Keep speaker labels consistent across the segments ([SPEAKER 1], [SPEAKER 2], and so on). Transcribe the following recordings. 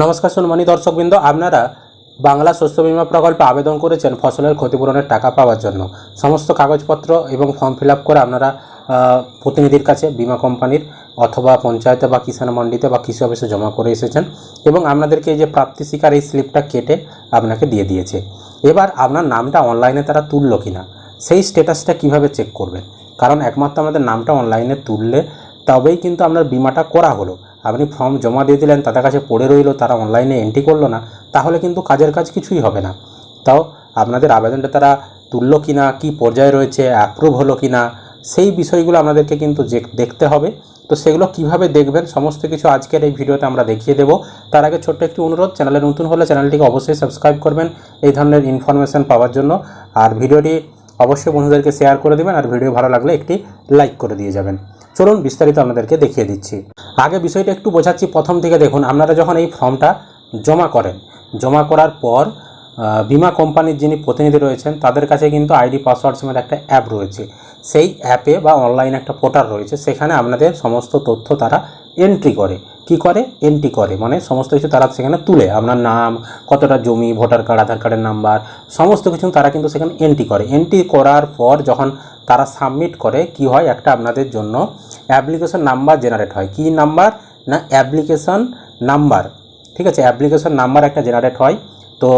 [SPEAKER 1] নমস্কার সম্মানী দর্শকবৃন্দ, আপনারা বাংলা শস্য বিমা প্রকল্পে আবেদন করেছেন ফসলের ক্ষতিপূরণের টাকা পাওয়ার জন্য। সমস্ত কাগজপত্র এবং ফর্ম ফিল করে আপনারা প্রতিনিধির কাছে বিমা কোম্পানির অথবা পঞ্চায়েতে বা কিষাণ মন্ডিতে বা কৃষি অফিসে জমা করে এসেছেন এবং আপনাদেরকে এই যে প্রাপ্তি শিকার এই স্লিপটা কেটে আপনাকে দিয়ে দিয়েছে। এবার আপনার নামটা অনলাইনে তারা তুললো কিনা, সেই স্ট্যাটাসটা কীভাবে চেক করবেন? কারণ একমাত্র আমাদের নামটা অনলাইনে তুললে তবেই কিন্তু আপনার বিমাটা করা হলো। আপনি ফর্ম জমা দিয়ে দিলেন, তাদের কাছে পড়ে রইল, তারা অনলাইনে এন্ট্রি করল না, তাহলে কিন্তু কাজের কাজ কিছুই হবে না। তাও আপনাদের আবেদনটা তারা তুললো কি না কী পর্যায়ে রয়েছে অ্যাপ্রুভ হলো কি না সেই বিষয়গুলো আপনাদেরকে কিন্তু দেখতে হবে। তো সেগুলো কীভাবে দেখবেন, সমস্ত কিছু আজকের এই ভিডিওতে আমরা দেখিয়ে দেবো। তার আগে ছোট্ট একটি অনুরোধ, চ্যানেলে নতুন হলে চ্যানেলটিকে অবশ্যই সাবস্ক্রাইব করবেন, এই ধরনের ইনফরমেশান পাওয়ার জন্য। আর ভিডিওটি অবশ্যই বন্ধুদেরকে শেয়ার করে দেবেন, আর ভিডিও ভালো লাগলে একটি লাইক করে দিয়ে যাবেন। চলুন বিস্তারিত আপনাদেরকে দেখিয়ে দিচ্ছি। আগে বিষয়টা একটু বোঝাচ্ছি, প্রথম থেকে দেখুন, আপনারা যখন এই ফর্মটা জমা করেন, জমা করার পর বিমা কোম্পানির যিনি প্রতিনিধি রয়েছেন, তাদের কাছে কিন্তু আইডি, পাসওয়ার্ড সমেত একটা অ্যাপ রয়েছে। সেই অ্যাপে বা অনলাইন একটা পোর্টাল রয়েছে, সেখানে আপনাদের সমস্ত তথ্য তারা এন্ট্রি করে। কি করে? এন্ট্রি করে মানে সমস্ত কিছু তারা সেখানে তুলে, আপনার নাম, কতটা জমি ভোটার কার্ড আধার কার্ডের নাম্বার সমস্ত কিছু তারা কিন্তু সেখানে এন্ট্রি করে। এন্ট্রি করার পর যখন তারা সাবমিট করে, কি হয়? একটা আপনাদের জন্য অ্যাপ্লিকেশন নাম্বার জেনারেট হয়। কি নাম্বার না অ্যাপ্লিকেশন নাম্বার ঠিক আছে? অ্যাপ্লিকেশন নাম্বার একটা জেনারেট হয়। তো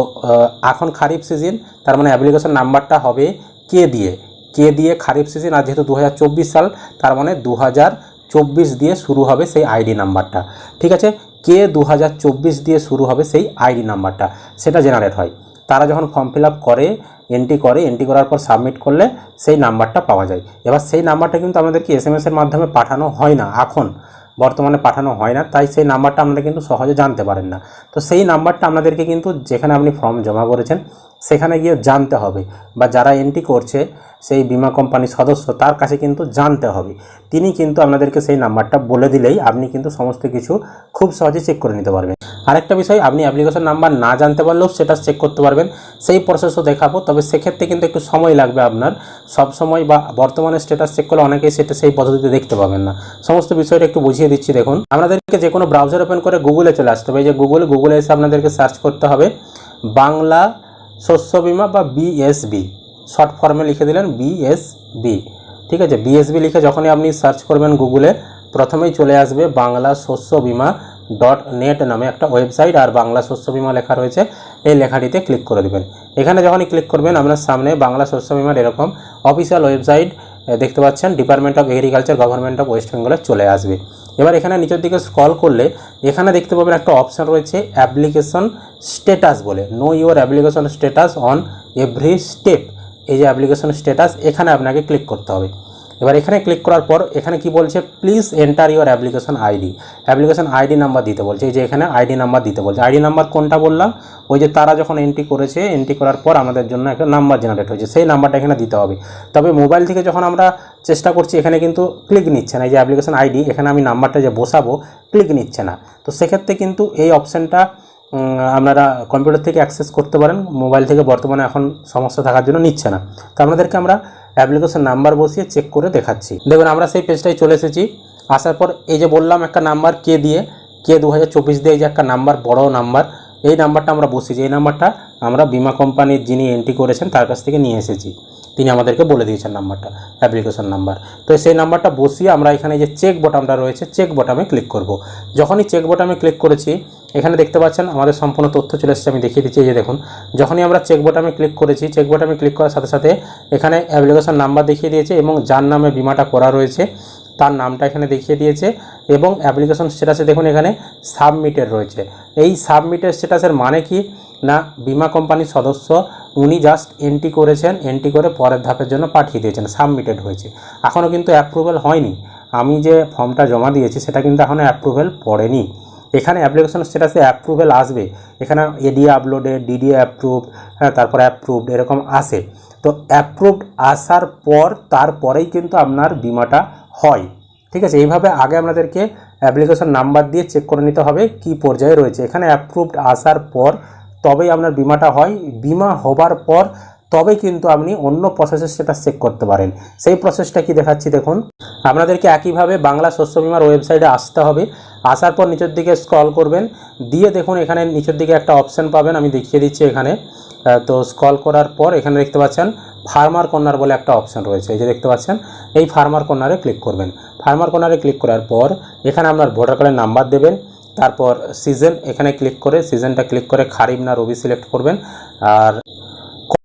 [SPEAKER 1] এখন খারিফ সিজন তার মানে অ্যাপ্লিকেশন নাম্বারটা হবে কে দিয়ে? কে দিয়ে খারিফ সিজন আর যেহেতু দু হাজার চব্বিশ সাল, তার মানে দু হাজার চব্বিশ দিয়ে শুরু হবে সেই আইডি নাম্বারটা। ঠিক আছে? কে দু হাজার চব্বিশ দিয়ে শুরু হবে সেই আইডি নাম্বারটা। সেটা জেনারেট হয়। তারা যখন ফর্ম ফিল করে, এন্ট্রি করে, এন্ট্রি করার পর সাবমিট করলে সেই নাম্বারটা পাওয়া যায়। এবার সেই নাম্বারটা কিন্তু আমাদেরকে এস এম এর মাধ্যমে পাঠানো হয় না এখন। বর্তমানে পাঠানো হয় না, তাই সেই নাম্বারটা আপনারা কিন্তু সহজে জানতে পারেন না। তো সেই নাম্বারটা আপনাদেরকে কিন্তু যেখানে আপনি ফর্ম জমা করেছেন, সেখানে গিয়ে জানতে হবে। বা যারা এন্ট্রি করছে সেই বিমা কোম্পানির সদস্য, তার কাছে কিন্তু জানতে হবে। তিনি কিন্তু আপনাদেরকে সেই নাম্বারটা বলে দিলেই আপনি কিন্তু সমস্ত কিছু খুব সহজে চেক করে নিতে পারবেন। আরেকটা বিষয়, আপনি অ্যাপ্লিকেশন নাম্বার না জানতে পারলেও সেটা চেক করতে পারবেন। সেই প্রসেসও দেখাবো, তবে সেক্ষেত্রে কিন্তু একটু সময় লাগবে আপনার। সব সময় বা বর্তমানে স্ট্যাটাস চেক করলে অনেকেই সেটা সেই পদ্ধতিতে দেখতে পাবেন না। সমস্ত বিষয়টা একটু বুঝিয়ে দিচ্ছি, দেখুন। আপনাদেরকে যে কোনো ব্রাউজার ওপেন করে গুগলে চলে আসতে হবে। যে গুগল গুগলে এসে আপনাদেরকে সার্চ করতে হবে বাংলা শস্য বিমা বা বিএসবি শর্ট ফর্মে লিখে দিলেন বিএসবি ঠিক আছে বিএসবি লিখে যখনই আপনি সার্চ করবেন গুগলে, প্রথমেই চলে আসবে বাংলা শস্য বিমা ডট নেট নামে একটা ওয়েবসাইট, আর বাংলা শস্য বিমা লেখা রয়েছে, এই লেখাটিতে ক্লিক করে দেবেন। এখানে যখনই ক্লিক করবেন, আপনার সামনে বাংলা শস্য বিমার এরকম অফিসিয়াল ওয়েবসাইট দেখতে পাচ্ছেন, department of agriculture, government of west বেঙ্গলে চলে আসবে। এবার এখানে নিচের দিকে স্ক্রল করলে, এখানে দেখতে পাবেন একটা অপশান রয়েছে, অ্যাপ্লিকেশন স্টেটাস বলে। Know your application status on every step এই যে অ্যাপ্লিকেশন স্ট্যাটাস এখানে আপনাকে ক্লিক করতে হবে। এবার এখানে ক্লিক করার পর এখানে কি বলছে please enter your application ID application ID number দিতে বলছে। এই যে এখানে আইডি নাম্বার দিতে বলছে। আইডি নাম্বার কোনটা বললাম? ওই যে তারা যখন এন্ট্রি করেছে এন্ট্রি করার পর আমাদের জন্য একটা নাম্বার জেনারেট হয়েছে। সেই নাম্বারটা এখানে দিতে হবে। তবে মোবাইল থেকে যখন আমরা চেষ্টা করছি, এখানে কিন্তু ক্লিক নিচ্ছে না। এই যে অ্যাপ্লিকেশন আইডি এখানে আমি নাম্বারটা যে বসাবো ক্লিক নিচ্ছে না। তো সেক্ষেত্রে কিন্তু এই অপশানটা আপনারা কম্পিউটার থেকে অ্যাক্সেস করতে পারেন। মোবাইল থেকে বর্তমানে এখন সমস্যা থাকার জন্য নিচ্ছে না। তো আপনাদেরকে আমরা অ্যাপ্লিকেশন নাম্বার বসিয়ে চেক করে দেখাচ্ছি। দেখুন, আমরা সেই পেজটাই চলে এসেছি। আসার পর এই যে বললাম একটা নাম্বার কে দিয়ে, কে দু হাজার চব্বিশ দিয়ে যে একটা নাম্বার বড় নাম্বার এই নাম্বারটা আমরা বসিয়েছি এই নাম্বারটা আমরা বিমা কোম্পানির যিনি এন্ট্রি করেছেন তার কাছ থেকে নিয়ে এসেছি। তিনি আমাদেরকে বলে দিয়েছেন নাম্বারটা অ্যাপ্লিকেশন নাম্বার তো সেই নাম্বারটা বসিয়ে আমরা এখানে যে চেক বটামটা রয়েছে চেক বটামে ক্লিক করব। যখনই চেক বটামে ক্লিক করেছি, এখানে দেখতে পাচ্ছেন আমাদের সম্পূর্ণ তথ্য চলে এসেছে, আমি দেখিয়ে দিচ্ছি যে দেখুন। যখনই আমরা চেক বটামে ক্লিক করেছি চেক বটামে ক্লিক করার সাথে সাথে এখানে অ্যাপ্লিকেশন নাম্বার দেখিয়ে দিয়েছে এবং যার নামে বিমাটা করা রয়েছে তার নামটা এখানে দেখিয়ে দিয়েছে এবং অ্যাপ্লিকেশন স্ট্যাটাসে দেখুন এখানে সাবমিটেড রয়েছে। এই সাবমিটেড স্ট্যাটাসের মানে কি? না, বিমা কোম্পানির সদস্য উনি জাস্ট এন্ট্রি করেছেন এন্ট্রি করে পরের ধাপের জন্য পাঠিয়ে দিয়েছেন সাবমিটেড হয়েছে। এখনও কিন্তু অ্যাপ্রুভেল হয়নি। আমি যে ফর্মটা জমা দিয়েছি সেটা কিন্তু এখনও অ্যাপ্রুভেল পড়েনি। এখানে অ্যাপ্লিকেশন স্ট্যাটাসে অ্যাপ্রুভেল আসবে। এখানে এডি আপলোডেড ডিডিএ অ্যাপ্রুভ হ্যাঁ তারপর অ্যাপ্রুভড এরকম আসে। তো অ্যাপ্রুভড আসার পর, তারপরেই কিন্তু আপনার বিমাটা হয়। ঠিক আছে? এইভাবে আগে আপনাদেরকে অ্যাপ্লিকেশন নাম্বার দিয়ে চেক করে নিতে হবে কি পর্যায়ে রয়েছে। এখানে অ্যাপ্রুভড আসার পর তবেই আপনার বিমাটা হয়। বিমা হবার পর তবে কিন্তু আপনি অন্য প্রসেসের স্ট্যাটাস চেক করতে পারেন। সেই প্রসেসটা কি দেখাচ্ছি দেখুন। আপনাদেরকে একইভাবে বাংলা শস্য বিমার ওয়েবসাইটে আসতে হবে। আসার পর নিচের দিকে স্ক্রল করবেন। দিয়ে দেখুন এখানে নিচের দিকে একটা অপশান পাবেন। আমি দেখিয়ে দিচ্ছি এখানে। তো স্ক্রল করার পর এখানে দেখতে পাচ্ছেন ফার্মার কর্নার বলে একটা অপশান রয়েছে। এই যে দেখতে পাচ্ছেন, এই ফার্মার কর্নারে ক্লিক করবেন। ফার্মার কর্নারে ক্লিক করার পর এখানে আপনার ভোটার কার্ডের নাম্বার দেবেন, তারপর সিজন এখানে ক্লিক করে সিজনটা ক্লিক করে খারিফ না রবি সিলেক্ট করবেন। আর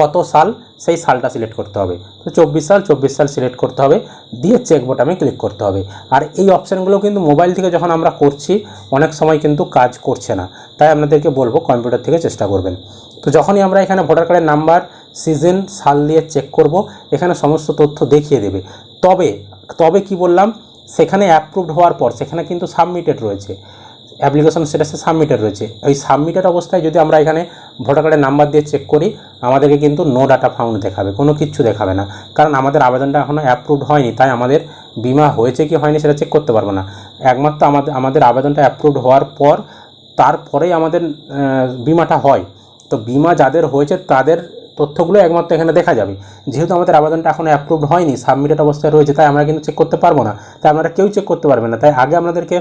[SPEAKER 1] কত সাল সেই সালটা সিলেক্ট করতে হবে। তো চব্বিশ সাল চব্বিশ সাল সিলেক্ট করতে হবে, দিয়ে চেক বোটামে ক্লিক করতে হবে। আর এই অপশানগুলো কিন্তু মোবাইল থেকে যখন আমরা করছি, অনেক সময় কিন্তু কাজ করছে না। তাই আপনাদেরকে বলব কম্পিউটার থেকে চেষ্টা করবেন। তো যখনই আমরা এখানে ভোটার কার্ডের নাম্বার সিজন সাল দিয়ে চেক করব, এখানে সমস্ত তথ্য দেখিয়ে দেবে। তবে তবে কি বললাম? সেখানে অ্যাপ্রুভড হওয়ার পর, সেখানে কিন্তু সাবমিটেড রয়েছে। অ্যাপ্লিকেশন স্ট্যাটাসে সাবমিটেড রয়েছে। ওই সাবমিটেড অবস্থায় যদি আমরা এখানে ভোটার কার্ডের নাম্বার দিয়ে চেক করি, আমাদেরকে কিন্তু নো ডাটা ফাউন্ড দেখাবে, কোনো কিচ্ছু দেখাবে না। কারণ আমাদের আবেদনটা এখনও অ্যাপ্রুভড হয়নি, তাই আমাদের বিমা হয়েছে কি হয়নি সেটা চেক করতে পারব না। একমাত্র আমাদের আমাদের আবেদনটা অ্যাপ্রুভড হওয়ার পর, তারপরেই আমাদের বিমাটা হয়। তো বিমা যাদের হয়েছে, তাদের তথ্যগুলো একমাত্র এখানে দেখা যাবে। যেহেতু আমাদের আবেদনটা এখনও অ্যাপ্রুভড হয়নি সাবমিটেড অবস্থায় রয়েছে, তাই আমরা কিন্তু চেক করতে পারব না। তাই আপনারা কেউ চেক করতে পারবেন না। তাই আগে আপনাদেরকে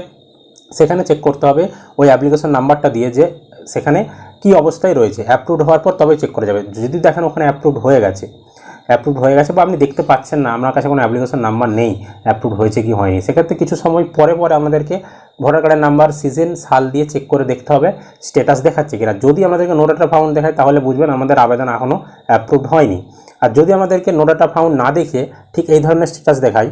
[SPEAKER 1] সেখানে চেক করতে হবে ওই অ্যাপ্লিকেশন নাম্বারটা দিয়ে যে সেখানে কি অবস্থায় রয়েছে। অ্যাপ্রুভড হওয়ার পর তবে চেক করা যাবে। যদি দেখেন ওখানে অ্যাপ্রুভড হয়ে গেছে অ্যাপ্রুভড হয়ে গেছে বা আপনি দেখতে পাচ্ছেন না আমার কাছে কোনো অ্যাপ্লিকেশন নাম্বার নেই অ্যাপ্রুভড হয়েছে কি হয়নি, সেক্ষেত্রে কিছু সময় পরে পরে আমাদেরকে ভোটার কার্ডের নাম্বার সিজন সাল দিয়ে চেক করে দেখতে হবে স্ট্যাটাস দেখাচ্ছে কিনা। যদি আমাদেরকে নোটাটা ফাউন্ড দেখায়, তাহলে বুঝবেন আমাদের আবেদন এখনও অ্যাপ্রুভড হয়নি। আর যদি আমাদেরকে নোটাটা ফাউন্ড না দেখে ঠিক এই ধরনের স্ট্যাটাস দেখায়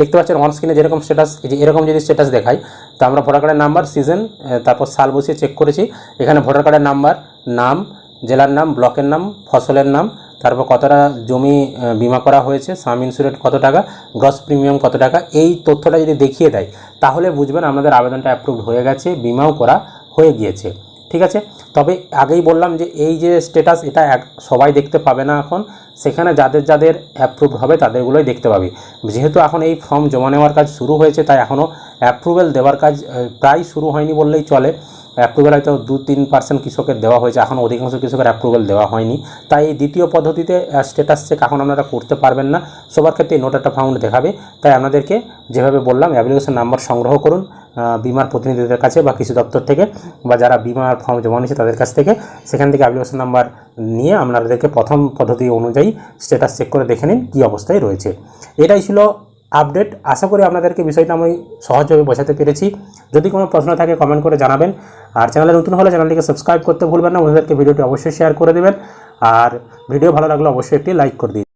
[SPEAKER 1] দেখতে পাচ্ছেন অন স্ক্রিনে যেরকম স্ট্যাটাস এরকম যদি স্ট্যাটাস দেখায় তো আমরা ভোটার কার্ডের নাম্বার সিজন তারপর সাল বসিয়ে চেক করেছি। এখানে ভোটার কার্ডের নাম্বার নাম, জেলার নাম, ব্লকের নাম, ফসলের নাম, তারপর কতটা জমি বিমা করা হয়েছে সাম ইন্স্যুরেন্স কত টাকা গ্রস প্রিমিয়াম কত টাকা, এই তথ্যটা যদি দেখিয়ে দেয়, তাহলে বুঝবেন আমাদের আবেদনটা অ্যাপ্রুভ হয়ে গেছে, বিমাও করা হয়ে গিয়েছে। ঠিক আছে? তবে আগেই বললাম যে এই যে স্ট্যাটাস এটা এক, সবাই দেখতে পাবে না এখন। সেখানে যাদের যাদের অ্যাপ্রুভ হবে, তাদেরগুলোই দেখতে পাবে। যেহেতু এখন এই ফর্ম জমা নেওয়ার কাজ শুরু হয়েছে, তাই এখনও অ্যাপ্রুভেল দেওয়ার কাজ প্রায় শুরু হয়নি বললেই চলে। অ্যাপ্রুভেল হয়তো দু তিন পার্সেন্ট কৃষকের দেওয়া হয়েছে, এখন অধিকাংশ কৃষকের অ্যাপ্রুভেল দেওয়া হয়নি। তাই এই দ্বিতীয় পদ্ধতিতে স্ট্যাটাস চেক এখন আপনারা করতে পারবেন না। সবার ক্ষেত্রে নোটাটা ফাউন্ড দেখাবে। তাই আপনাদেরকে যেভাবে বললাম অ্যাপ্লিকেশন নাম্বার সংগ্রহ করুন। বিমার প্রতিনিধিদের কাছে বা কৃষি দপ্তর থেকে বা যারা বিমার ফর্ম জমা নিয়েছে তাদের কাছ থেকে, সেখান থেকে অ্যাপ্লিকেশন নাম্বার নিয়ে আপনাদেরকে প্রথম পদ্ধতি অনুযায়ী স্ট্যাটাস চেক করে দেখে নিন কী অবস্থায় রয়েছে। এটাই ছিল আপডেট আশা করি আপনাদেরকে বিষয়টা আমি সহজভাবে বোঝাতে পেরেছি। যদি কোনো প্রশ্ন থাকে কমেন্ট করে জানাবেন। আর চ্যানেলে নতুন হলে চ্যানেলটিকে সাবস্ক্রাইব করতে ভুলবেন না। ওনাদেরকে ভিডিওটি অবশ্যই শেয়ার করে দেবেন। আর ভিডিও ভালো লাগলে অবশ্যই একটি লাইক করে দিন।